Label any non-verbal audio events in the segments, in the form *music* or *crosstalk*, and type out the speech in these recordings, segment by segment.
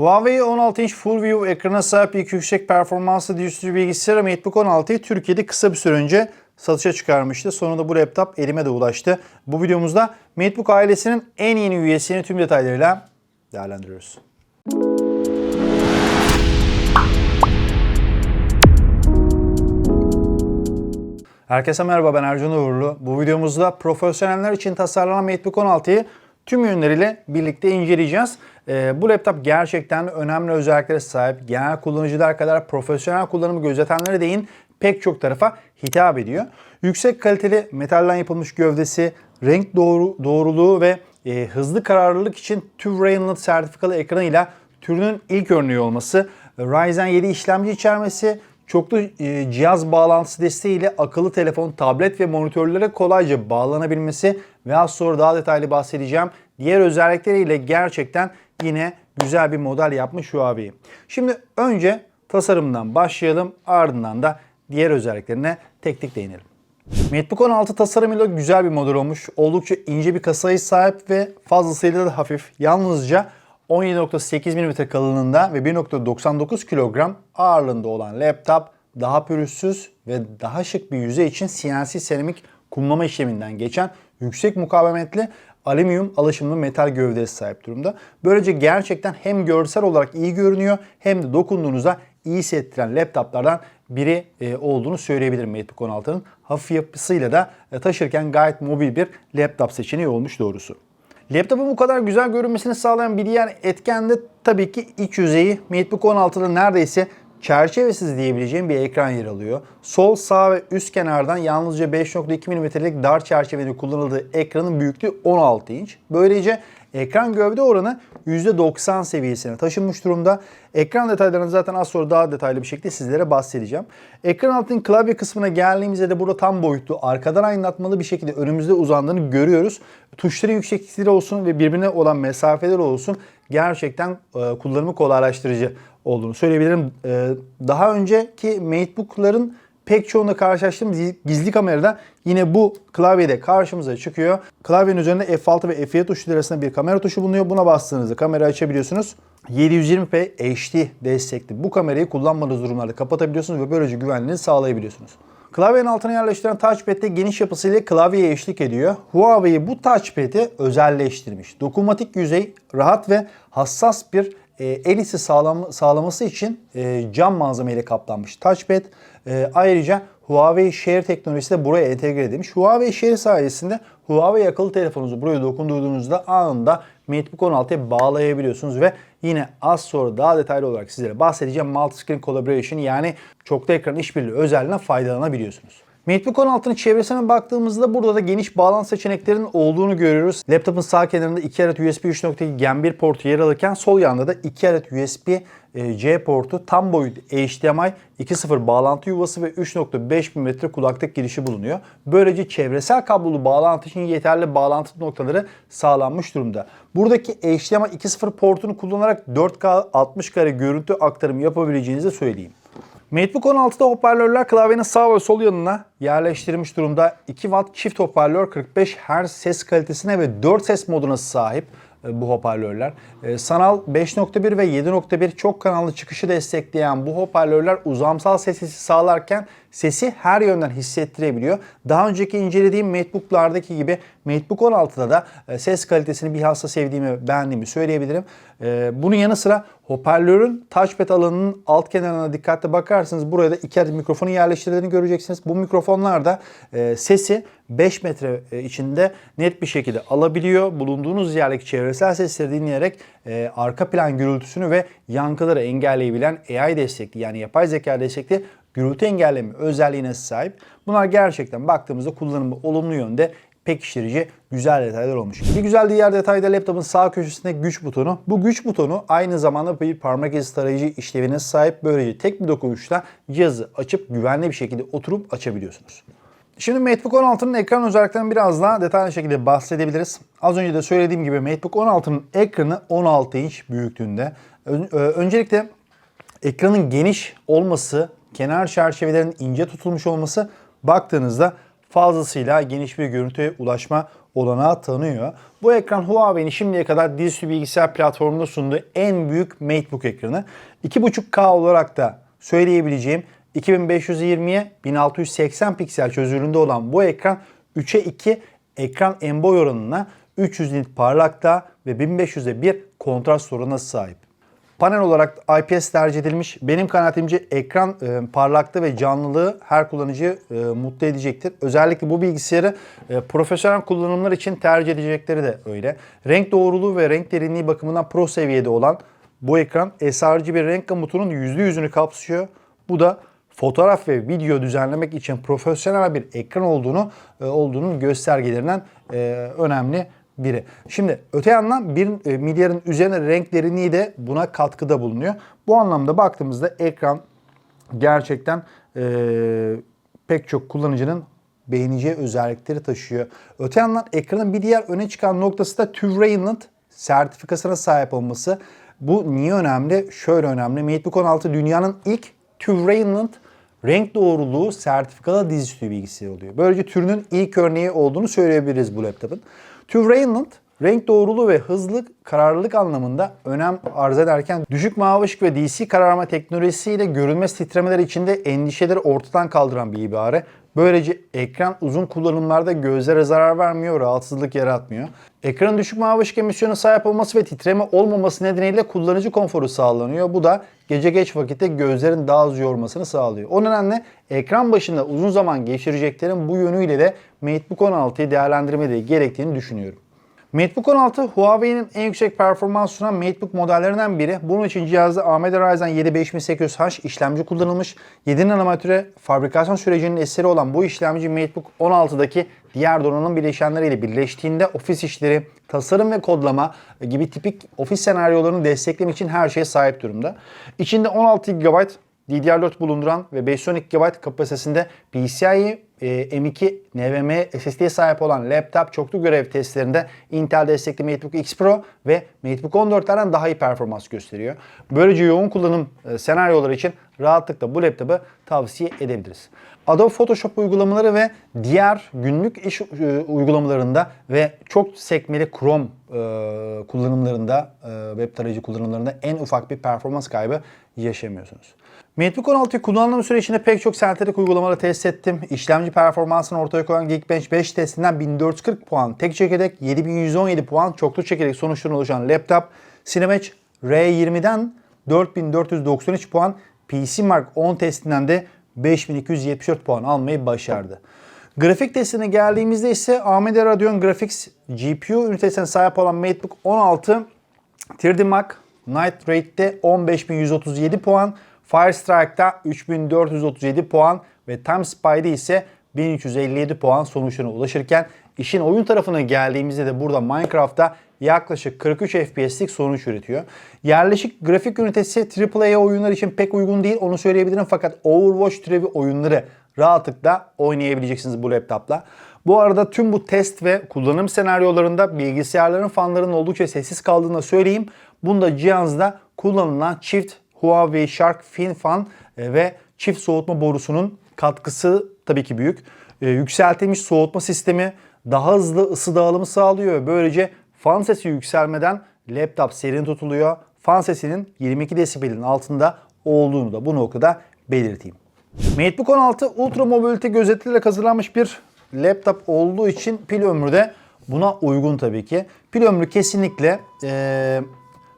Huawei 16 inç Full View ekrana sahip iki yüksek performanslı dizüstü bilgisayarı MateBook 16'yı Türkiye'de kısa bir süre önce satışa çıkarmıştı. Sonunda bu laptop elime de ulaştı. Bu videomuzda MateBook ailesinin en yeni üyesini tüm detaylarıyla değerlendiriyoruz. Herkese merhaba ben Ercan Uğurlu. Bu videomuzda profesyoneller için tasarlanan MateBook 16'yı tüm yönleriyle birlikte inceleyeceğiz. Ee, bu laptop gerçekten önemli özelliklere sahip. Genel kullanıcılar kadar profesyonel kullanımı gözetenlere değin pek çok tarafa hitap ediyor. Yüksek kaliteli metalden yapılmış gövdesi, renk doğru, doğruluğu ve e, hızlı kararlılık için TÜV sertifikalı ekranıyla türünün ilk örneği olması, Ryzen 7 işlemci içermesi, Çoklu e, cihaz bağlantısı desteğiyle akıllı telefon, tablet ve monitörlere kolayca bağlanabilmesi ve az sonra daha detaylı bahsedeceğim. Diğer özellikleriyle gerçekten yine güzel bir model yapmış Huawei. Şimdi önce tasarımdan başlayalım ardından da diğer özelliklerine tek tek değinelim. MateBook 16 tasarımıyla güzel bir model olmuş. Oldukça ince bir kasaya sahip ve fazlasıyla da hafif. Yalnızca 17.8 mm kalınlığında ve 1.99 kilogram ağırlığında olan laptop daha pürüzsüz ve daha şık bir yüzey için CNC seramik kumlama işleminden geçen yüksek mukavemetli alüminyum alaşımlı metal gövdeye sahip durumda. Böylece gerçekten hem görsel olarak iyi görünüyor hem de dokunduğunuzda iyi hissettiren laptoplardan biri e, olduğunu söyleyebilirim MateBook 16'nın. Hafif yapısıyla da e, taşırken gayet mobil bir laptop seçeneği olmuş doğrusu. Laptopun bu kadar güzel görünmesini sağlayan bir diğer etken de tabii ki iç yüzeyi. MateBook 16'da neredeyse çerçevesiz diyebileceğim bir ekran yer alıyor. Sol, sağ ve üst kenardan yalnızca 5.2 mm'lik dar çerçevede kullanıldığı ekranın büyüklüğü 16 inç. Böylece ekran gövde oranı %90 seviyesine taşınmış durumda. Ekran detaylarını zaten az sonra daha detaylı bir şekilde sizlere bahsedeceğim. Ekran altının klavye kısmına geldiğimizde de burada tam boyutlu, arkadan aydınlatmalı bir şekilde önümüzde uzandığını görüyoruz. Tuşların yükseklikleri olsun ve birbirine olan mesafeler olsun gerçekten e, kullanımı kolaylaştırıcı olduğunu söyleyebilirim. E, daha önceki MateBook'ların pek çoğunda karşılaştığımız gizli kamerada yine bu klavyede karşımıza çıkıyor. Klavyenin üzerinde F6 ve F7 tuşları arasında bir kamera tuşu bulunuyor. Buna bastığınızda kamera açabiliyorsunuz. 720p HD destekli bu kamerayı kullanmadığınız durumlarda kapatabiliyorsunuz ve böylece güvenliğini sağlayabiliyorsunuz. Klavyenin altına yerleştiren touchpad'de geniş yapısıyla klavyeye eşlik ediyor. Huawei bu touchpad'i özelleştirmiş. Dokunmatik yüzey rahat ve hassas bir e, el hissi sağlam, sağlaması için e, cam malzemeyle kaplanmış touchpad. E, ayrıca Huawei Share teknolojisi de buraya entegre edilmiş. Huawei Share sayesinde Huawei akıllı telefonunuzu buraya dokunduğunuzda anında MateBook 16'ya bağlayabiliyorsunuz ve yine az sonra daha detaylı olarak sizlere bahsedeceğim multi-screen collaboration yani çoklu ekran işbirliği özelliğine faydalanabiliyorsunuz. MateBook 16'nın çevresine baktığımızda burada da geniş bağlantı seçeneklerinin olduğunu görüyoruz. Laptopun sağ kenarında 2 adet USB 3.2 Gen 1 portu yer alırken sol yanında da 2 adet USB e, C portu, tam boyut HDMI 2.0 bağlantı yuvası ve 3.5 mm kulaklık girişi bulunuyor. Böylece çevresel kablolu bağlantı için yeterli bağlantı noktaları sağlanmış durumda. Buradaki HDMI 2.0 portunu kullanarak 4K 60 kare görüntü aktarımı yapabileceğinizi söyleyeyim. MateBook 16'da hoparlörler klavyenin sağ ve sol yanına yerleştirilmiş durumda. 2 watt çift hoparlör 45 Hz ses kalitesine ve 4 ses moduna sahip e, bu hoparlörler. E, sanal 5.1 ve 7.1 çok kanallı çıkışı destekleyen bu hoparlörler uzamsal sesi sağlarken sesi her yönden hissettirebiliyor. Daha önceki incelediğim MateBook'lardaki gibi MateBook 16'da da e, ses kalitesini bilhassa sevdiğimi, beğendiğimi söyleyebilirim. Bunun yanı sıra hoparlörün touchpad alanının alt kenarına dikkatli bakarsanız buraya da iki adet mikrofonu yerleştirdiğini göreceksiniz. Bu mikrofonlar da sesi 5 metre içinde net bir şekilde alabiliyor. Bulunduğunuz yerdeki çevresel sesleri dinleyerek e, arka plan gürültüsünü ve yankıları engelleyebilen AI destekli yani yapay zeka destekli gürültü engelleme özelliğine sahip. Bunlar gerçekten baktığımızda kullanımı olumlu yönde pekiştirici güzel detaylar olmuş. Bir güzel diğer detay da laptopun sağ köşesinde güç butonu. Bu güç butonu aynı zamanda bir parmak izi tarayıcı işlevine sahip. Böylece tek bir dokunuşla cihazı açıp güvenli bir şekilde oturup açabiliyorsunuz. Şimdi MateBook 16'nın ekran özelliklerinden biraz daha detaylı şekilde bahsedebiliriz. Az önce de söylediğim gibi MateBook 16'nın ekranı 16 inç büyüklüğünde. E, öncelikle ekranın geniş olması, kenar çerçevelerin ince tutulmuş olması baktığınızda fazlasıyla geniş bir görüntüye ulaşma olanağı tanıyor. Bu ekran Huawei'nin şimdiye kadar dizüstü bilgisayar platformunda sunduğu en büyük MateBook ekranı. 2.5K olarak da söyleyebileceğim 2520'ye 1680 piksel çözünürlüğünde olan bu ekran 3'e 2 ekran en boy oranına 300 nit parlakta ve 1500'e 1 kontrast oranına sahip. Panel olarak IPS tercih edilmiş. Benim kanaatimce ekran e, parlaklığı ve canlılığı her kullanıcıyı e, mutlu edecektir. Özellikle bu bilgisayarı e, profesyonel kullanımlar için tercih edecekleri de öyle. Renk doğruluğu ve renk derinliği bakımından pro seviyede olan bu ekran sRGB renk gamutunun %100'ünü kapsıyor. Bu da fotoğraf ve video düzenlemek için profesyonel bir ekran olduğunu e, olduğunun göstergelerinden e, önemli biri. Şimdi öte yandan 1 milyarın üzerine renk derinliği de buna katkıda bulunuyor. Bu anlamda baktığımızda ekran gerçekten e, pek çok kullanıcının beğeneceği özellikleri taşıyor. Öte yandan ekranın bir diğer öne çıkan noktası da TÜV sertifikasına sahip olması. Bu niye önemli? Şöyle önemli. MateBook 16 dünyanın ilk TÜV Rheinland renk doğruluğu sertifikalı dizüstü bilgisayarı oluyor. Böylece türünün ilk örneği olduğunu söyleyebiliriz bu laptopun. TÜV Rheinland renk doğruluğu ve hızlı kararlılık anlamında önem arz ederken düşük mavi ışık ve DC kararma teknolojisiyle görünmez titremeler içinde endişeleri ortadan kaldıran bir ibare. Böylece ekran uzun kullanımlarda gözlere zarar vermiyor, rahatsızlık yaratmıyor. Ekranın düşük mavi ışık emisyonu sahip olması ve titreme olmaması nedeniyle kullanıcı konforu sağlanıyor. Bu da gece geç vakitte gözlerin daha az yormasını sağlıyor. O nedenle ekran başında uzun zaman geçireceklerin bu yönüyle de MateBook 16'yı değerlendirmeleri gerektiğini düşünüyorum. MateBook 16 Huawei'nin en yüksek performans sunan MateBook modellerinden biri. Bunun için cihazda AMD Ryzen 7 5800H işlemci kullanılmış. 7 nanometre fabrikasyon sürecinin eseri olan bu işlemci MateBook 16'daki diğer donanım bileşenleriyle birleştiğinde ofis işleri, tasarım ve kodlama gibi tipik ofis senaryolarını desteklemek için her şeye sahip durumda. İçinde 16 GB DDR4 bulunduran ve 512 GB kapasitesinde PCIe e, M2 NVMe SSD'ye sahip olan laptop çoklu görev testlerinde Intel destekli MateBook X Pro ve MateBook 14'lerden daha iyi performans gösteriyor. Böylece yoğun kullanım e, senaryoları için rahatlıkla bu laptopu tavsiye edebiliriz. Adobe Photoshop uygulamaları ve diğer günlük iş e, uygulamalarında ve çok sekmeli Chrome e, kullanımlarında, web tarayıcı kullanımlarında en ufak bir performans kaybı yaşamıyorsunuz. MateBook 16'yı kullandığım süre içinde pek çok sentetik uygulamaları test ettim. İşlemci performansını ortaya koyan Geekbench 5 testinden 1440 puan tek çekirdek, 7117 puan çoklu çekirdek sonuçlarına oluşan laptop, Cinematch R20'den 4493 puan, PC Mark 10 testinden de 5274 puan almayı başardı. Grafik testine geldiğimizde ise AMD Radeon Graphics GPU ünitesine sahip olan MateBook 16 3D Mark Night Rate'de 15137 puan, Firestrike'da 3437 puan ve Time Spy'de ise 1357 puan sonuçlarına ulaşırken işin oyun tarafına geldiğimizde de burada Minecraft'ta yaklaşık 43 FPS'lik sonuç üretiyor. Yerleşik grafik ünitesi AAA oyunlar için pek uygun değil onu söyleyebilirim fakat Overwatch türevi oyunları rahatlıkla oynayabileceksiniz bu laptopla. Bu arada tüm bu test ve kullanım senaryolarında bilgisayarların fanlarının oldukça sessiz kaldığını söyleyeyim. Bunda cihazda kullanılan çift Huawei Shark Fin Fan e, ve çift soğutma borusunun katkısı tabii ki büyük. E, yükseltilmiş soğutma sistemi daha hızlı ısı dağılımı sağlıyor ve böylece fan sesi yükselmeden laptop serin tutuluyor. Fan sesinin 22 desibelin altında olduğunu da bu noktada belirteyim. MateBook 16 Ultra Mobility gözetleriyle hazırlanmış bir laptop olduğu için pil ömrü de buna uygun tabii ki. Pil ömrü kesinlikle ee,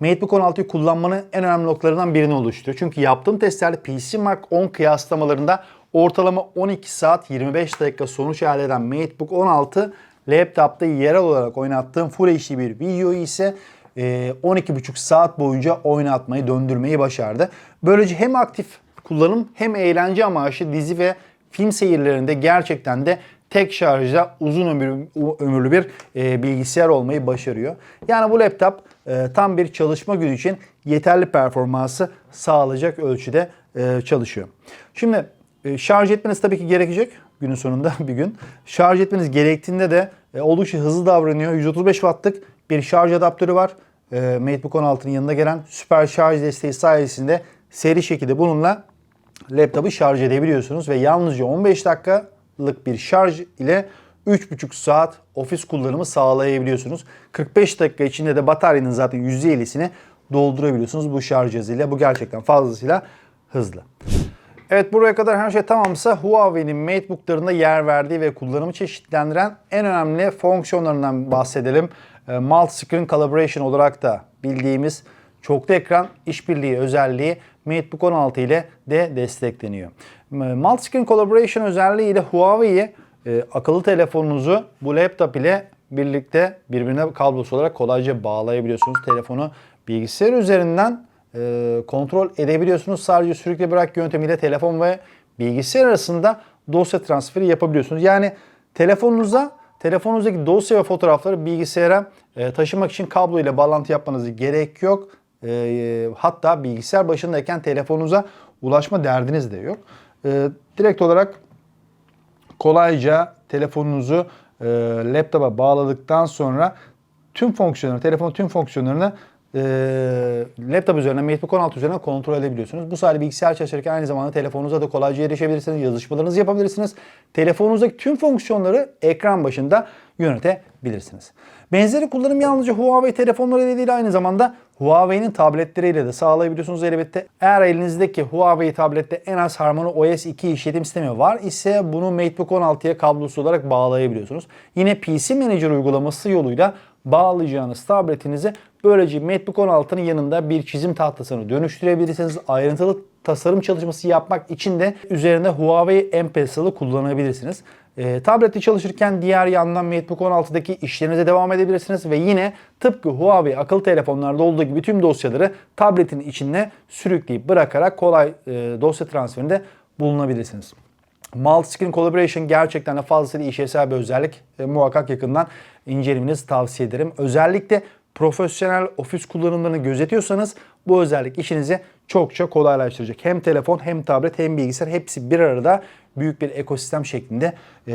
MateBook 16'yı kullanmanın en önemli noktalarından birini oluşturuyor. Çünkü yaptığım testlerde PC Mark 10 kıyaslamalarında ortalama 12 saat 25 dakika sonuç elde eden MateBook 16 laptopta yerel olarak oynattığım Full HD bir videoyu ise 12,5 saat boyunca oynatmayı, döndürmeyi başardı. Böylece hem aktif kullanım hem eğlence amaçlı dizi ve film seyirlerinde gerçekten de tek şarjda uzun ömürlü, ömürlü bir e, bilgisayar olmayı başarıyor. Yani bu laptop e, tam bir çalışma günü için yeterli performansı sağlayacak ölçüde e, çalışıyor. Şimdi e, şarj etmeniz tabii ki gerekecek günün sonunda *laughs* bir gün. Şarj etmeniz gerektiğinde de e, oldukça hızlı davranıyor. 135 wattlık bir şarj adaptörü var. E, MateBook 16'nın yanında gelen süper şarj desteği sayesinde seri şekilde bununla laptopu şarj edebiliyorsunuz ve yalnızca 15 dakikalık bir şarj ile 3,5 saat ofis kullanımı sağlayabiliyorsunuz. 45 dakika içinde de bataryanın zaten %50'sini doldurabiliyorsunuz bu şarj cihazıyla. Bu gerçekten fazlasıyla hızlı. Evet buraya kadar her şey tamamsa Huawei'nin MateBook'larında yer verdiği ve kullanımı çeşitlendiren en önemli fonksiyonlarından bahsedelim. E, Multi-Screen Collaboration olarak da bildiğimiz çoklu ekran işbirliği özelliği MateBook 16 ile de destekleniyor. Multi-Screen Collaboration özelliği ile Huawei'yi e, akıllı telefonunuzu bu laptop ile birlikte birbirine kablosu olarak kolayca bağlayabiliyorsunuz. Telefonu bilgisayar üzerinden e, kontrol edebiliyorsunuz. Sadece sürükle bırak yöntemiyle telefon ve bilgisayar arasında dosya transferi yapabiliyorsunuz. Yani telefonunuza telefonunuzdaki dosya ve fotoğrafları bilgisayara e, taşımak için kablo ile bağlantı yapmanız gerek yok. E, hatta bilgisayar başındayken telefonunuza ulaşma derdiniz de yok. E, direkt olarak kolayca telefonunuzu e, laptopa bağladıktan sonra tüm fonksiyonları, telefonun tüm fonksiyonlarını e, laptop üzerinden, MacBook 16 üzerinden kontrol edebiliyorsunuz. Bu sayede bilgisayar çalışırken aynı zamanda telefonunuza da kolayca erişebilirsiniz, yazışmalarınızı yapabilirsiniz. Telefonunuzdaki tüm fonksiyonları ekran başında yönetebilirsiniz. Benzeri kullanım yalnızca Huawei telefonlarıyla değil aynı zamanda Huawei'nin tabletleriyle de sağlayabiliyorsunuz elbette. Eğer elinizdeki Huawei tablette en az Harmony OS 2 işletim sistemi var ise bunu MateBook 16'ya kablosuz olarak bağlayabiliyorsunuz. Yine PC Manager uygulaması yoluyla bağlayacağınız tabletinizi böylece MateBook 16'nın yanında bir çizim tahtasını dönüştürebilirsiniz. Ayrıntılı tasarım çalışması yapmak için de üzerinde Huawei M-Pencil'ı kullanabilirsiniz. E, tablette çalışırken diğer yandan MateBook 16'daki işlerinize devam edebilirsiniz ve yine tıpkı Huawei akıllı telefonlarda olduğu gibi tüm dosyaları tabletin içine sürükleyip bırakarak kolay e, dosya transferinde bulunabilirsiniz. Multi-Screen Collaboration gerçekten de fazlasıyla işlevsel bir özellik. E, muhakkak yakından incelemenizi tavsiye ederim. Özellikle profesyonel ofis kullanımlarını gözetiyorsanız bu özellik işinizi çokça kolaylaştıracak. Hem telefon hem tablet hem bilgisayar hepsi bir arada büyük bir ekosistem şeklinde e,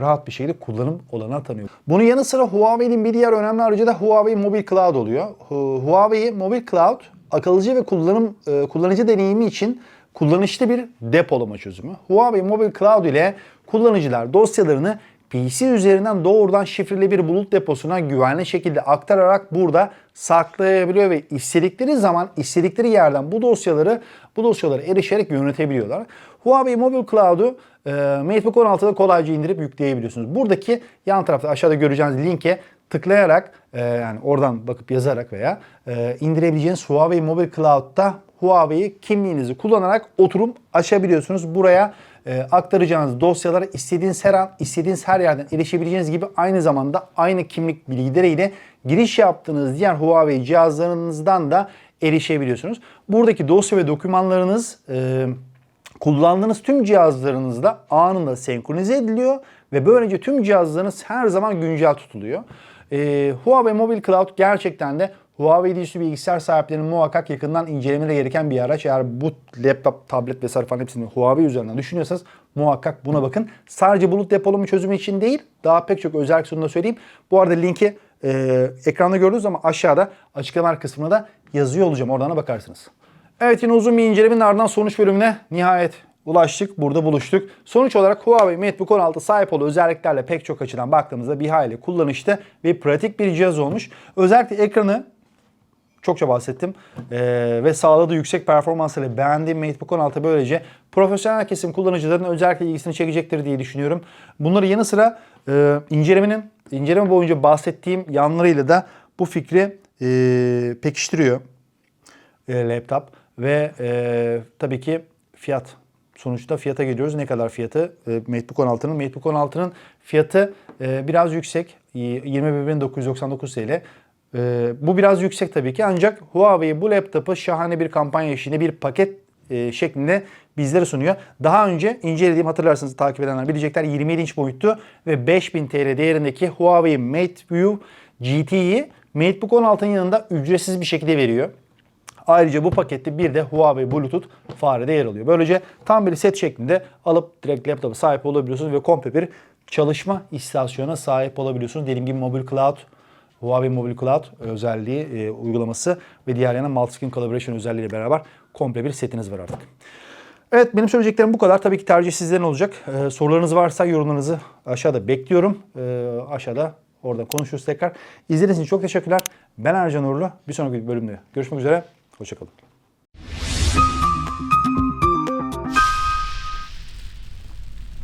rahat bir şekilde kullanım olanağı tanıyor. Bunun yanı sıra Huawei'nin bir diğer önemli aracı da Huawei Mobile Cloud oluyor. Hu- Huawei Mobile Cloud akılcı ve kullanım e, kullanıcı deneyimi için kullanışlı bir depolama çözümü. Huawei Mobile Cloud ile kullanıcılar dosyalarını PC üzerinden doğrudan şifreli bir bulut deposuna güvenli şekilde aktararak burada saklayabiliyor ve istedikleri zaman istedikleri yerden bu dosyaları bu dosyaları erişerek yönetebiliyorlar. Huawei Mobile Cloud'u e, MateBook 16'da kolayca indirip yükleyebiliyorsunuz. Buradaki yan tarafta aşağıda göreceğiniz linke tıklayarak e, yani oradan bakıp yazarak veya e, indirebileceğiniz Huawei Mobile Cloud'da Huawei kimliğinizi kullanarak oturum açabiliyorsunuz. Buraya e, aktaracağınız dosyalara istediğiniz her an, istediğiniz her yerden erişebileceğiniz gibi aynı zamanda aynı kimlik bilgileriyle giriş yaptığınız diğer Huawei cihazlarınızdan da erişebiliyorsunuz. Buradaki dosya ve dokümanlarınız e, kullandığınız tüm cihazlarınızda anında senkronize ediliyor ve böylece tüm cihazlarınız her zaman güncel tutuluyor. E, Huawei Mobile Cloud gerçekten de Huawei dizüstü bilgisayar sahiplerinin muhakkak yakından incelemeleri gereken bir araç. Eğer bu laptop, tablet vesaire falan hepsini Huawei üzerinden düşünüyorsanız muhakkak buna bakın. Sadece bulut depolama çözümü için değil, daha pek çok özellik sunduğunu söyleyeyim. Bu arada linki e, ekranda gördünüz ama aşağıda açıklamalar kısmına da yazıyor olacağım. Oradan da bakarsınız. Evet yine uzun bir incelemenin ardından sonuç bölümüne nihayet ulaştık. Burada buluştuk. Sonuç olarak Huawei MateBook 16 sahip olduğu özelliklerle pek çok açıdan baktığımızda bir hayli kullanışlı ve pratik bir cihaz olmuş. Özellikle ekranı çokça bahsettim. Ee, ve sağladığı yüksek performansıyla beğendiğim MateBook 16 böylece profesyonel kesim kullanıcıların özellikle ilgisini çekecektir diye düşünüyorum. Bunları yanı sıra e, incelemenin inceleme boyunca bahsettiğim yanlarıyla da bu fikri e, pekiştiriyor e, laptop ve e, tabii ki fiyat sonuçta fiyata geliyoruz. Ne kadar fiyatı? E, MacBook 16'nın. MacBook 16'nın fiyatı e, biraz yüksek. 21.999 TL. E, bu biraz yüksek tabii ki ancak Huawei bu laptopu şahane bir kampanya eşliğinde bir paket e, şeklinde bizlere sunuyor. Daha önce incelediğim hatırlarsınız takip edenler bilecekler 27 inç boyutlu ve 5000 TL değerindeki Huawei MateView GT'yi MateBook 16'nın yanında ücretsiz bir şekilde veriyor. Ayrıca bu pakette bir de Huawei Bluetooth farede yer alıyor. Böylece tam bir set şeklinde alıp direkt laptopa sahip olabiliyorsunuz ve komple bir çalışma istasyonuna sahip olabiliyorsunuz. Dediğim gibi Mobile Cloud, Huawei Mobile Cloud özelliği, e, uygulaması ve diğer yana Multi-Screen Collaboration özelliğiyle beraber komple bir setiniz var artık. Evet benim söyleyeceklerim bu kadar. Tabii ki tercih sizlerin olacak. Ee, sorularınız varsa yorumlarınızı aşağıda bekliyorum. Ee, aşağıda orada konuşuruz tekrar. İzlediğiniz için çok teşekkürler. Ben Ercan Uğurlu. Bir sonraki bölümde görüşmek üzere. Hoşçakalın.